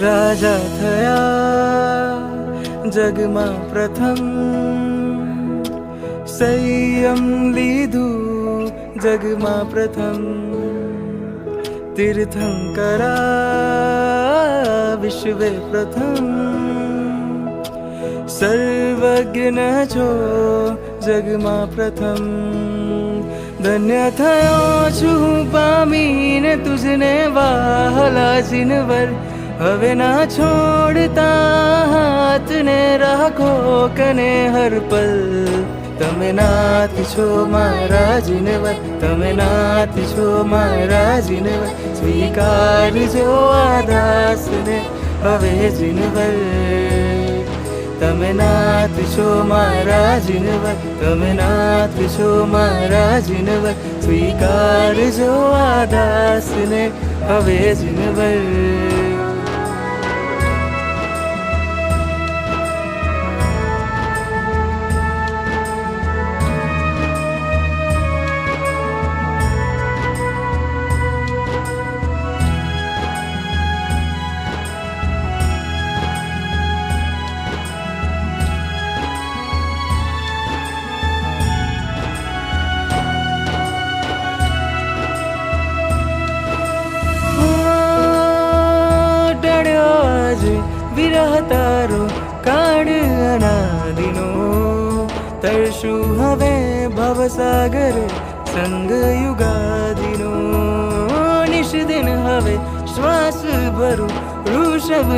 રાજા થયા જગમાં પ્રથમ સંયમ લીધું જગમાં પ્રથમ તીર્થંકરા વિશ્વે પ્રથમ સર્વજ્ઞ છો જગમાં પ્રથમ ધન્ય થયો છું પામીને તુજને વાહલા જીનવર હવે ના છોડતા હાથને રાખો કને હર પલ. તમે નાથ છો મારા જીનવર તમે નાથ છો મારા જીનવર સ્વીકારજો આ દાસને હવે જીનવર તમે નાથ છો મારા જીનવર તમે નાથ છો મારા જીનવર સ્વીકારજો આ દાસને હવે જીનવર आशु हवे भवसागरे सङ्गयुगादिनो निषदिन हवे श्वास भरु ऋषभ